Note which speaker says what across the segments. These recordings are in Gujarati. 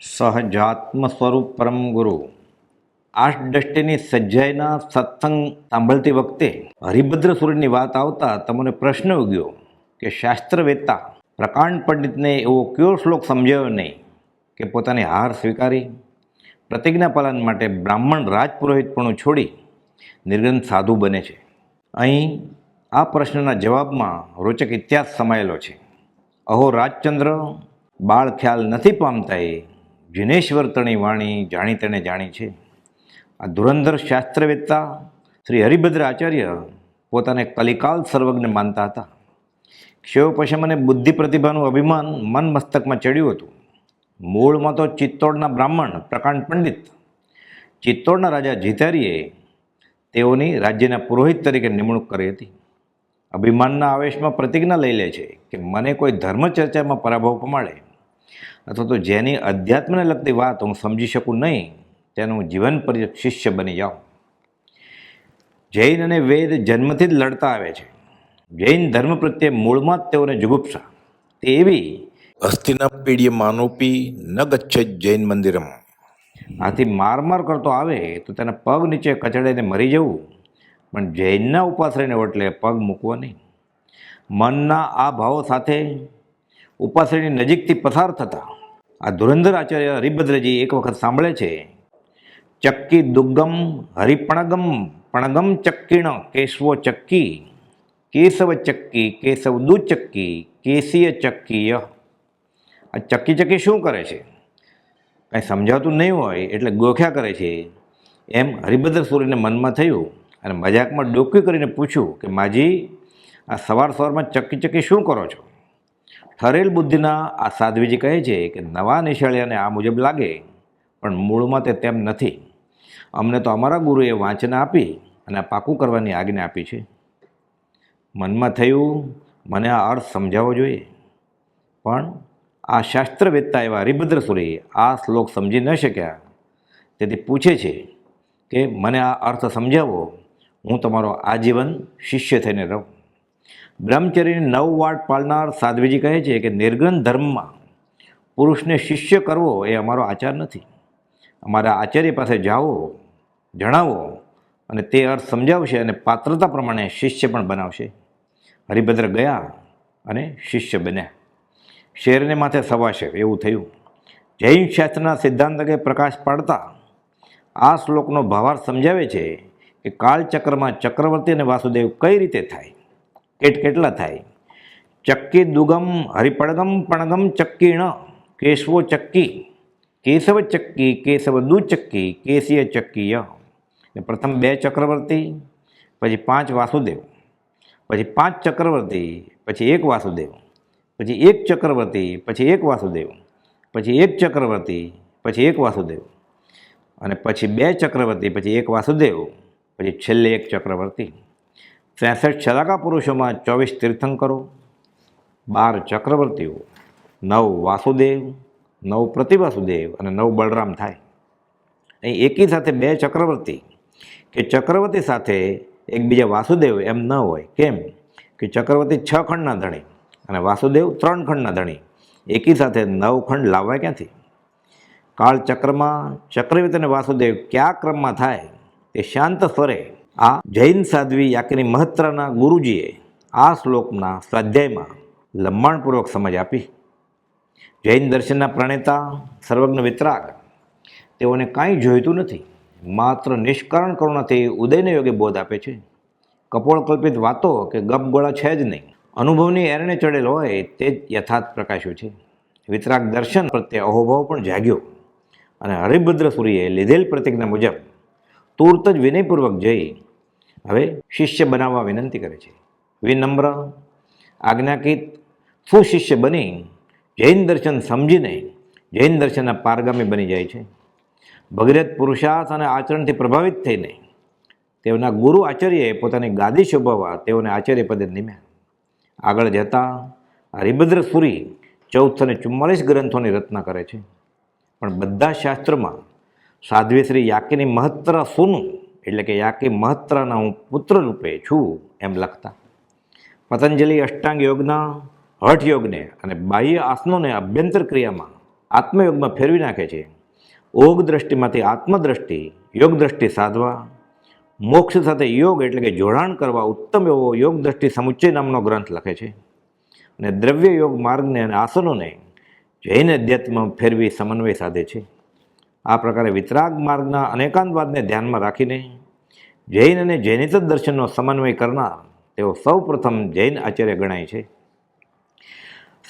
Speaker 1: સહજાત્મ સ્વરૂપ પરમ ગુરુ. આઠ દ્રષ્ટિની સજ્જાઈના સત્સંગ સાંભળતી વખતે હરિભદ્ર સૂર્યની વાત આવતા તમને પ્રશ્ન ઉગ્યો કે શાસ્ત્રવેત્તા પ્રકાંડ પંડિતને એવો કયો શ્લોક સમજાયો નહીં કે પોતાની હાર સ્વીકારી? પ્રતિજ્ઞા પાલન માટે બ્રાહ્મણ રાજપુરોહિતપણું છોડી નિર્ગંધ સાધુ બને છે. અહીં આ પ્રશ્નના જવાબમાં રોચક ઇતિહાસ સમાયેલો છે. અહો રાજચંદ્ર, બાળ ખ્યાલ નથી પામતા એ જિનેશ્વર તણી વાણી જાણી તેણે જાણી છે. આ ધુરંધર શાસ્ત્રવેત્તા શ્રી હરિભદ્ર આચાર્ય પોતાને કલિકાલ સર્વજ્ઞ માનતા હતા. ક્ષયોપશમ અને બુદ્ધિ પ્રતિભાનું અભિમાન મન મસ્તકમાં ચડ્યું હતું. મૂળમાં તો ચિત્તોડના બ્રાહ્મણ પ્રકાંડ પંડિત, ચિત્તોડના રાજા જીતારીએ તેઓની રાજ્યના પુરોહિત તરીકે નિમણૂક કરી હતી. અભિમાનના આવેશમાં પ્રતિજ્ઞા લઈ લે છે કે મને કોઈ ધર્મ ચર્ચામાં પરાભવ પમાડે. અથવા તો જેની અધ્યાત્મને લગતી વાત હું સમજી શકું નહીં તેનું જીવન પર્યત શિષ્ય બની જાઉં. જૈન અને વેદ જન્મથી જ લડતા આવે છે. જૈન ધર્મ પ્રત્યે મૂળમાં જ તેઓને જુગુપ્સા. તે એવી
Speaker 2: પીડીએ માનોપી ન ગચ્છેત જૈન મંદિરમ.
Speaker 1: આથી માર માર કરતો આવે તો તેના પગ નીચે કચડાઈને મરી જવું. પણ જૈનના ઉપાશ્રયને વટલે પગ મૂકવો નહીં. મનના આ ભાવો સાથે ઉપાશ્રયની નજીકથી પસાર થતા આ ધુરંધર આચાર્ય હરિભદ્રજી એક વખત સાંભળે છે. ચક્કી દુગ્ગમ હરિપણગમ, પણગમ ચક્કીણ, કેશવો ચક્કી, કેશવ ચક્કી, કેશવ દુચક્કી કેશીય ચક્કીય. આ ચક્કી ચક્કી શું કરે છે? કાંઈ સમજાતું નહીં હોય એટલે ગોખ્યા કરે છે. એમ હરિભદ્ર સૂર્યને મનમાં થયું અને મજાકમાં ડોક્યું કરીને પૂછ્યું કે, માજી, આ સવાર સવારમાં ચક્કી ચક્કી શું કરો છો? ઠરેલ બુદ્ધિના આ સાધ્વીજી કહે છે કે નવા નિશાળિયાને આ મુજબ લાગે, પણ મૂળમાં તે તેમ નથી. અમને તો અમારા ગુરુએ વાંચન આપી અને પાકું કરવાની આજ્ઞા આપી છે. મનમાં થયું, મને આ અર્થ સમજાવવો જોઈએ. પણ આ શાસ્ત્રવેત્તા એવા હરિભદ્રસુરી આ શ્લોક સમજી ન શક્યા. તેથી પૂછે છે કે, મને આ અર્થ સમજાવો, હું તમારો આજીવન શિષ્ય થઈને રહું. બ્રહ્મચર્યની નવ વાટ પાળનાર સાધ્વીજી કહે છે કે નિર્ગન ધર્મમાં પુરુષને શિષ્ય કરવો એ અમારો આચાર નથી. અમારા આચાર્ય પાસે જાઓ, જણાવો અને તે અર્થ સમજાવશે અને પાત્રતા પ્રમાણે શિષ્ય પણ બનાવશે. હરિભદ્ર ગયા અને શિષ્ય બન્યા. શેરને માથે સવાશે, એવું થયું. જૈન શાસ્ત્રના સિદ્ધાંત અંગે પ્રકાશ પાડતા આ શ્લોકનો ભાવાર્થ સમજાવે છે કે કાળચક્રમાં ચક્રવર્તી અને વાસુદેવ કઈ રીતે થાય? કેટ કેટલા થાય? ચક્કી દુગમ હરિપડગમ પણગમ, ચક્કીણ, કેશવો ચક્કી, કેશવ ચક્કી, કેશવ દુચક્કી કેશીય ચક્કીય. પ્રથમ બે ચક્રવર્તી, પછી પાંચ વાસુદેવ, પછી પાંચ ચક્રવર્તી, પછી એક વાસુદેવ, પછી એક ચક્રવર્તી, પછી એક વાસુદેવ, પછી એક ચક્રવર્તી, પછી એક વાસુદેવ. અને પછી બે ચક્રવર્તી, પછી એક વાસુદેવ, પછી છેલ્લે એક ચક્રવર્તી. ત્રેસઠ છલાકા પુરુષોમાં ચોવીસ તીર્થંકરો, બાર ચક્રવર્તીઓ, નવ વાસુદેવ, નવ પ્રતિવાસુદેવ અને નવ બળરામ થાય. અહીં એકી સાથે બે ચક્રવર્તી. કે ચક્રવર્તી સાથે એકબીજા વાસુદેવ એમ ન હોય, કેમ? કે ચક્રવર્તી છ ખંડના ધણી અને વાસુદેવ ત્રણ ખંડના ધણી. એકી સાથે નવ ખંડ લાવવા ક્યાંથી? કાળચક્રમાં ચક્રવર્તી અને વાસુદેવ કયા ક્રમમાં થાય? તે શાંત સ્વરે આ જૈન સાધ્વી યાકની મહત્રાના ગુરુજીએ આ શ્લોકના સ્વાધ્યાયમાં લંબાણપૂર્વક સમજ આપી. જૈન દર્શનના પ્રણેતા સર્વજ્ઞ વિતરાગ, તેઓને કાંઈ જોઈતું નથી, માત્ર નિષ્કરણ કરુણાથી ઉદયને યોગે બોધ આપે છે. કપોળ કલ્પિત વાતો કે ગપગોળા છે જ નહીં, અનુભવની એરણે ચડેલ હોય તે જ યથાર્થ પ્રકાશ્યું છે. વિતરાગ દર્શન પ્રત્યે અહોભાવ પણ જાગ્યો અને હરિભદ્ર સૂરીએ લીધેલ પ્રતિજ્ઞા મુજબ તુર્ત જ વિનયપૂર્વક જઈ હવે શિષ્ય બનાવવા વિનંતી કરે છે. વિનમ્ર, આજ્ઞાકિત સુશિષ્ય બની, જૈન દર્શન સમજીને જૈન દર્શનના પારગામી બની જાય છે. ભગીરથ પુરુષાર્થ અને આચરણથી પ્રભાવિત થઈને તેઓના ગુરુ આચાર્યએ પોતાની ગાદી શોભાવવા તેઓને આચાર્ય પદે નિમ્યા. આગળ જતાં હરિભદ્ર સુરી ચૌદસો ને ચુમ્માલીસ ગ્રંથોની રચના કરે છે. પણ બધા શાસ્ત્રમાં સાધ્વી શ્રી યાકીની મહત્તર સોનું એટલે કે યાકી મહત્રના હું પુત્ર રૂપે છું, એમ લખતા. પતંજલિ અષ્ટાંગ યોગના હઠ યોગને અને બાહ્ય આસનોને અભ્યંતર ક્રિયામાં આત્મયોગમાં ફેરવી નાખે છે. ઓગ દ્રષ્ટિમાંથી આત્મદ્રષ્ટિ, યોગ દ્રષ્ટિ સાધવા, મોક્ષ સાથે યોગ એટલે કે જોડાણ કરવા ઉત્તમ એવો યોગ દ્રષ્ટિ સમુચ્ચય નામનો ગ્રંથ લખે છે. અને દ્રવ્ય યોગ માર્ગને અને આસનોને જૈન અધ્યાત્મમાં ફેરવી સમન્વય સાધે છે. આ પ્રકારે વિતરાગ માર્ગના અનેકાંતવાદને ધ્યાનમાં રાખીને જૈન અને જૈનિત દર્શનનો સમન્વય કરનાર તેઓ સૌ પ્રથમ જૈન આચાર્ય ગણાય છે.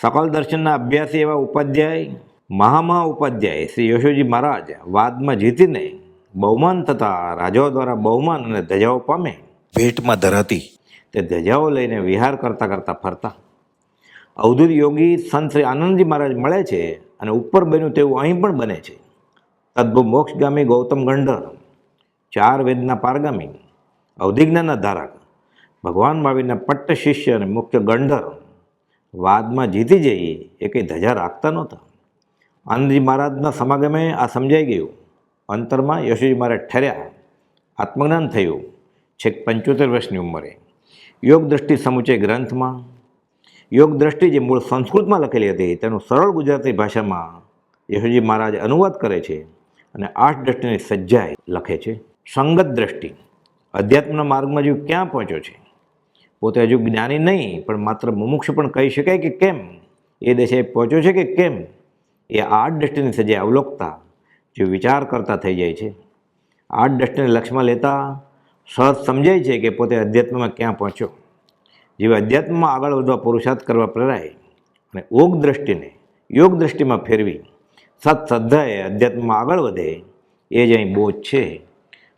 Speaker 1: સકલ દર્શનના અભ્યાસી એવા ઉપાધ્યાય મહામહા ઉપાધ્યાય શ્રી યશોજી મહારાજ વાદમાં જીતીને બહુમાન થતા રાજાઓ દ્વારા બહુમાન અને ધજાઓ પામે.
Speaker 2: ભેટમાં ધરાતી.
Speaker 1: તે ધજાઓ લઈને વિહાર કરતાં કરતાં ફરતા. અવધૂત યોગી સંત શ્રી આનંદજી મહારાજ મળે છે અને ઉપર બન્યું તેવું અહીં પણ બને છે. તદ્ભુ મોક્ષગામી ગૌતમ ગંડર ચાર વેદના પારગામી, અવધિજ્ઞાનના ધારક, ભગવાન મહાવીરના પટ્ટ શિષ્ય અને મુખ્ય ગંઢર વાદમાં જીતી જઈએ એ કંઈ ધજા રાખતા નહોતા. આનંદજી મહારાજના સમાગમે આ સમજાઈ ગયું. અંતરમાં યશોજી મહારાજ ઠર્યા. આત્મજ્ઞાન થયું. છેક પંચોતેર વર્ષની ઉંમરે. યોગ દ્રષ્ટિ સમુચય ગ્રંથમાં, યોગ દ્રષ્ટિ જે મૂળ સંસ્કૃતમાં લખેલી હતી, તેનું સરળ ગુજરાતી ભાષામાં યશોજી મહારાજ અનુવાદ કરે છે અને આઠ દ્રષ્ટિની સજ્જાએ લખે છે. સંગત દ્રષ્ટિ અધ્યાત્મના માર્ગમાં હજુ ક્યાં પહોંચ્યો છે? પોતે હજુ જ્ઞાની નહીં, પણ માત્ર મુમુક્ષ પણ કહી શકાય કે કેમ? એ દેશે પહોંચ્યો છે કે કેમ? એ આઠ દ્રષ્ટિની સજે અવલોકતા જે વિચાર કરતા થઈ જાય છે. આઠ દ્રષ્ટિને લક્ષ્યમાં લેતા સહજ સમજાય છે કે પોતે અધ્યાત્મમાં ક્યાં પહોંચ્યો. જેવે અધ્યાત્મમાં આગળ વધવા પુરુષાર્થ કરવા પ્રેરાય અને ઓગ દ્રષ્ટિને યોગ દ્રષ્ટિમાં ફેરવી સત શ્રદ્ધાએ અધ્યાત્મમાં આગળ વધે, એ જ અહીં બોધ છે.